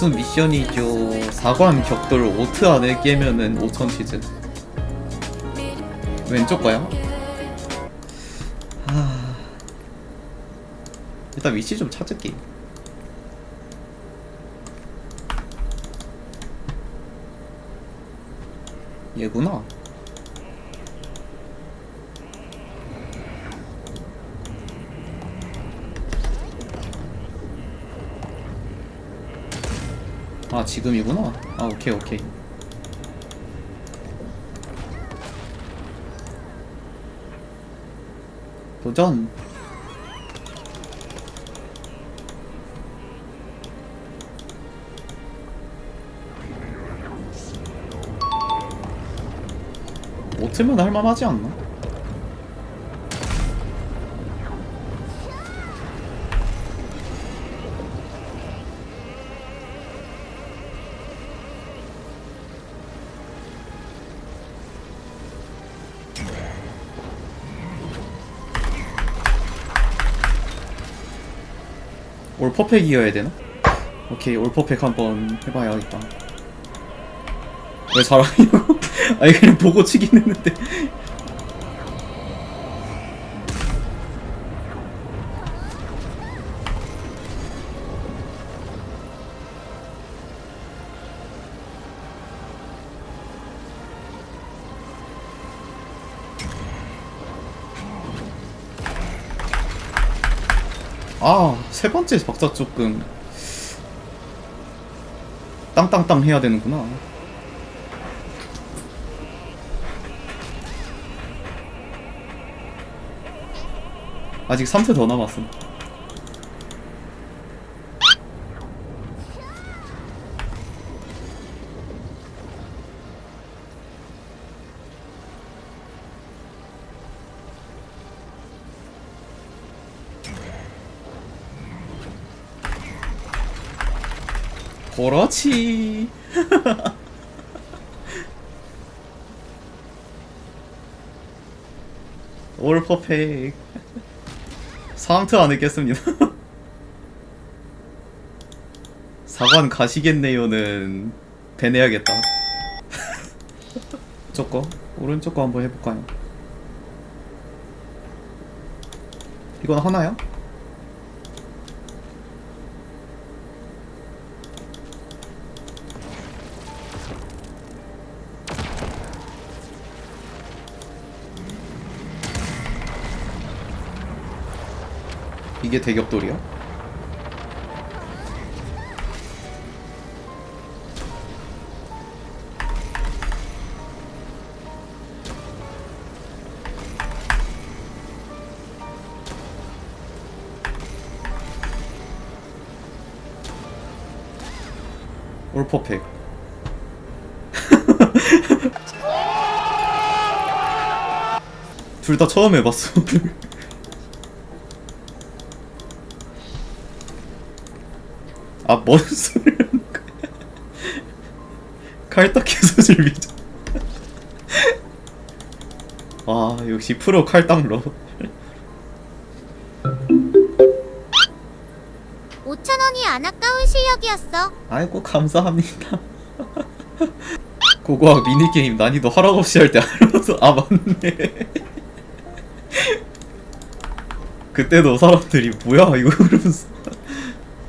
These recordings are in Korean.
무슨 미션이죠? 사관 격돌 5트 안에 깨면은 5천 치즈. 왼쪽 거야? 하... 일단 위치 좀 찾을게. 얘구나. 아 지금이구나. 아 오케이 오케이. 도전. 오트면 할만하지 않나? 올 퍼펙이어야 되나? 오케이 올 퍼펙 한번 해봐야겠다. 왜 잘하냐고? 아니 그냥 보고 치긴 했는데. 아, 세 번째 박자 조금 땅땅땅 해야 되는구나. 아직 3세 더 남았음. 그렇지. 올 퍼펙. 3트 안 했겠습니다. 사관 가시겠네요는 배내야겠다. 오른쪽 거? 오른쪽 거 한번 해볼까요? 이건 하나야? 이게 대격돌이야? 올 퍼펙 둘 다 처음 해봤어 아, 뭔 소리를 하는 거야? 칼딱해서 질비죠. 와, 역시 프로 칼딱러. 5천원이 안 아까운 실력이었어. 아이고, 감사합니다. 고고학 미니게임 난이도 허락 없이 할 때 알아서, 아, 맞네. 그때도 사람들이, 뭐야, 이거 이러면서.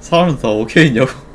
사람은 다 오케이냐고.